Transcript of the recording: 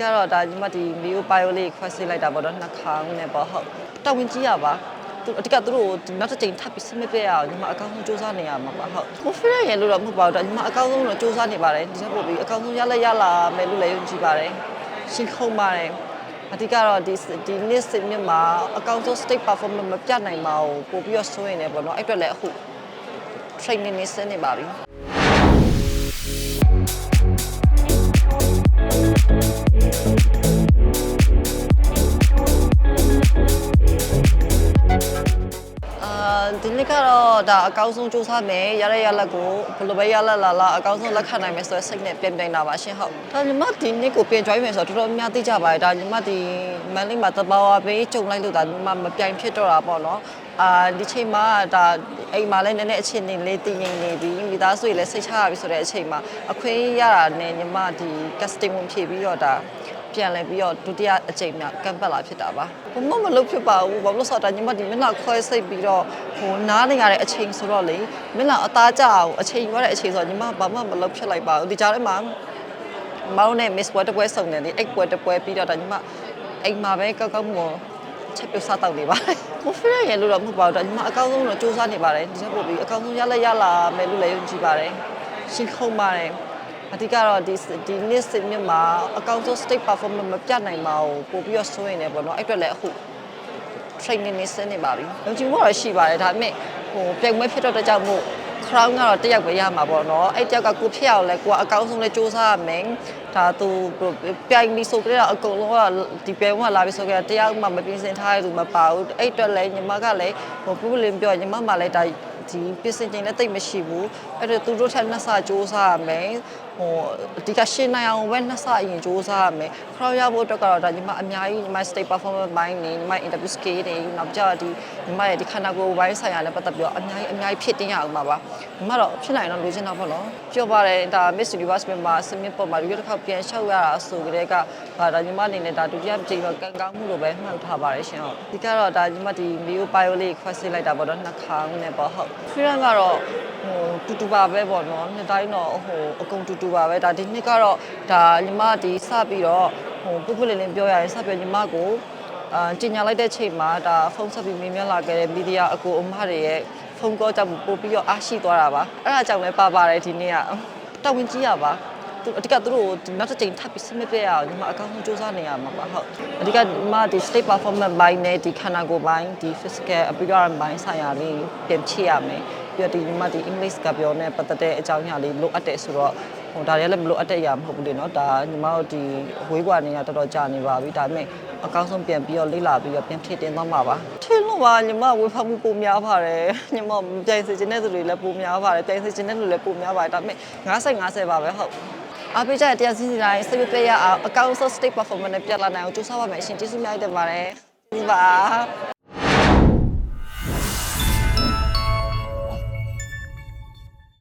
ကတော့ဒါညီမဒီမီယိုဘိုင်ယိုလေးခွဲစိလိုက်တာပေါ့နော်နှာခေါင်းနဲ့ပေါ့ဟုတ်တော်ဝင်ကြီးရပါသူအတိကသူတို့ကိုနောက်တစ်ချိန်ထပ်ပြီးစမပြရအောင်ညီမအကောင်းဆုံးစူးစမ်းနေရမှာပါဟုတ် confident ရလို့တော့မဟုတ်ပါဘူးဒါညီမအကောင်းဆုံးတော့စူးစမ်းနေပါတယ်ဒီချက်ပို့ပြီးအကောင်းဆုံးရလက်ရလာမယ်လို့လည်းယုံကြည်ပါတယ်ရှင်းခုံပါတယ်အတိကတော့ဒီဒီနေ့စစ်မြမှာအကောင်းဆုံး state performance မပြနိုင်ပါဘူးပို့ပြီးတော့စိုးရင်လည်းပေါ့နော်အဲ့အတွက်လည်းအခု training နေစနေပါပြီ တော့ဒါအကောင်းဆုံးစူးစမ်းမယ်ရရရလက်ကိုဘယ်လိုပဲရလက်လာလာအကောင်းဆုံးလက်ခံနိုင်မယ်ဆိုတဲ့စိတ်နဲ့ပြင်ပြနေတာပါရှင်ဟုတ်ဒါညီမဒီနေ့ကိုပြင် join မယ်ဆိုတော့တော်တော်များသိကြပါတယ်ဒါညီမဒီမန်လေးမှာတဘာဝပေးကြုံလိုက်လို့ဒါညီမမပြိုင်ဖြစ်တော့တာပေါ့နော်အာဒီချိန်မှာဒါအိမ်မှာလည်းနည်းနည်းအချိန်နေလေးတည်ငြိမ်နေပြီးမိသားစုတွေလည်းစိတ်ချရပြီဆိုတဲ့အချိန်မှာအခွင့်ရတာနဲ့ညီမဒီ casting ဝင်ဖြည့်ပြီးတော့ဒါ ပြန်လဲပြီးတော့ဒုတိယအကြိမ်မြောက်ကမ်ပတ်လာဖြစ်တာပါဘမမလုပ်ဖြစ်ပါဘူးဘာလို့ဆိုတော့ညီမဒီမျက်နှာခွဲစိတ်ပြီးတော့ဟိုနားနေရတဲ့အချိန်ဆိုတော့လေမျက်နှာအသားကျအောင်အချိန်ရတဲ့အချိန်ဆိုတော့ညီမဘာမှမလုပ်ဖြစ်လိုက်ပါဘူးဒီကြားထဲမှာမောင်နဲ့ miss ပွဲတစ်ပွဲစုံတယ်ဒီအိတ်ပွဲတစ်ပွဲပြီးတော့ဒါညီမအိမ်မှာပဲကောက်ကောက်မောချက်ပြုတ်စားတော့နေပါတယ် confident ရလို့တော့မဟုတ်ပါဘူးဒါညီမအကောင်းဆုံးတော့စူးစမ်းနေပါတယ်ဒီချက်ပို့ပြီးအကောင်းဆုံးရလက်ရလာမယ်လို့လည်းယုံကြည်ပါတယ်ရှင်းခုံပါတယ် အဓိကတော့ဒီဒီနေ့စစ်မြမှာအကောင့်ဆုံး state performance မပြနိုင်ပါဘူးပို့ပြီးတော့စိုးရင်လည်းပေါ့နော်အဲ့အတွက်လည်းအခု training နေစနေပါပြီ။လုံခြုံမှုတော့ရှိပါတယ်ဒါပေမဲ့ဟိုပြိုင်ပွဲဖြစ်တော့တဲ့ကြောင့်မို့ crown ကတော့တစ်ယောက်ပဲရမှာပေါ့နော်။အဲ့တယောက်ကကိုဖြစ်အောင်လဲကိုကအကောင်းဆုံးလဲစူးစမ်းရမယ်။ဒါသူပြိုင်ပြီးဆိုကြတော့အကုန်လုံးကဒီပြိုင်ပွဲလာပြီးဆိုကြတော့တယောက်မှမပြင်ဆင်ထားရသူမပါဘူး။အဲ့အတွက်လဲညီမကလည်းဟိုပုလင်းပြောညီမမှလည်းဒါဒီပြင်ဆင်ချိန်လည်းတိတ်မရှိဘူးအဲ့တော့သူတို့ထက်နှစ်ဆစ조사ရမယ် ဟိုအဓိကရှင်းနိုင်အောင်ပဲနှစ်ဆအရင်조사ရမယ်ခရောရဖို့အတွက်ကတော့ဒါညီမအများကြီးညီမ state performance ဘိုင်းနေညီမ interview skill တွေနောက်ကြဒီညီမရဲ့ဒီခန္ဓာကိုယ်ဘိုင်းဆိုင်ရာနဲ့ပတ်သက်ပြီးတော့အများကြီးအများကြီးဖြစ်တင်ရအောင်ပါပါညီမတော့ဖြစ်နိုင်တော့လိုချင်တာပေါ့နော်ပြောပါတယ်ဒါ Miss Universe မှာစမစ်ပေါ်မှာဒီတစ်ခါပြန်လျှောက်ရတာဆိုကြတဲ့ကဒါညီမအနေနဲ့ဒါဒုတိယကြိမ်တော့ကံကောင်းမှုလို့ပဲမှတ်ထားပါတယ်ရှင်ဟုတ်ဒီကတော့ဒါညီမဒီ Mio Bio လေးခွဲစိလိုက်တာပေါ့နော်နှာခေါင်းနဲ့ပေါ့ဟုတ် freelance ကတော့ဟိုတူတူပါပဲပေါ့နော်နှစ်တိုင်းတော့ဟိုအကုန်တူတူပါပဲဒါဒီနှစ်ကတော့ဒါညီမဒီစပြီးတော့ဟိုပုပ်ပုလင်းလင်းပြောရရင်စပြီးညီမကိုအာကြီးညာလိုက်တဲ့ချိန်မှာဒါဖုန်းဆက်ပြီးမြင်မြလာခဲ့တဲ့မီဒီယာအကိုအမတွေရဲ့ဖုန်းကောကြောင့်ပို့ပြီးတော့အားရှိသွားတာပါအဲ့ဒါကြောင့်လည်းပါပါတယ်ဒီနေ့ကတော်ဝင်ကြီးရပါသူအဓိကသူတို့ကိုနောက်တစ်ချိန်ထပ်ပြီးစမပြရအောင်ညီမအကောင်းဆုံးစူးစမ်းနေရမှာပါဟုတ်အဓိကညီမဒီ state performance ဘိုင်းနဲ့ဒီခန္ဓာကိုယ်ဘိုင်းဒီ physical appearance ဘိုင်းဆိုင်ရာလေးပြင်ချရမယ်ပြီးတော့ဒီညီမဒီ English ကပြောနဲ့ပတ်သက်တဲ့အကြောင်းအရာလေးလိုအပ်တယ်ဆိုတော့ ဟိုဒါတွေလည်းမလိုအပ်တဲ့အရာမဟုတ်ဘူးလေနော်ဒါညီမတို့ဒီဝေးကွာနေရတော်တော်ကြာနေပါပြီဒါပေမဲ့အကောင်းဆုံးပြန်ပြီးတော့လေ့လာပြီးတော့ပြန်ဖြည့်တင်သွားမှာပါထင်လို့ပါညီမဝေဖန်မှုပုံများပါတယ်ညီမပြိုင်စီခြင်းတဲ့သူတွေလည်းပုံများပါတယ်ပြိုင်စီခြင်းတဲ့လူလည်းပုံများပါတယ်ဒါပေမဲ့90 90ပါပဲဟုတ်အားပေးကြတဲ့တရားစီစဉ်တိုင်းစိတ်ပြည့်ရအောင်အကောင့်ဆုံး state performance နဲ့ပြတ်လာနိုင်အောင်ကြိုးစားပါမယ်အရှင်ကျေးဇူးများတင်ပါတယ်ဒီပါ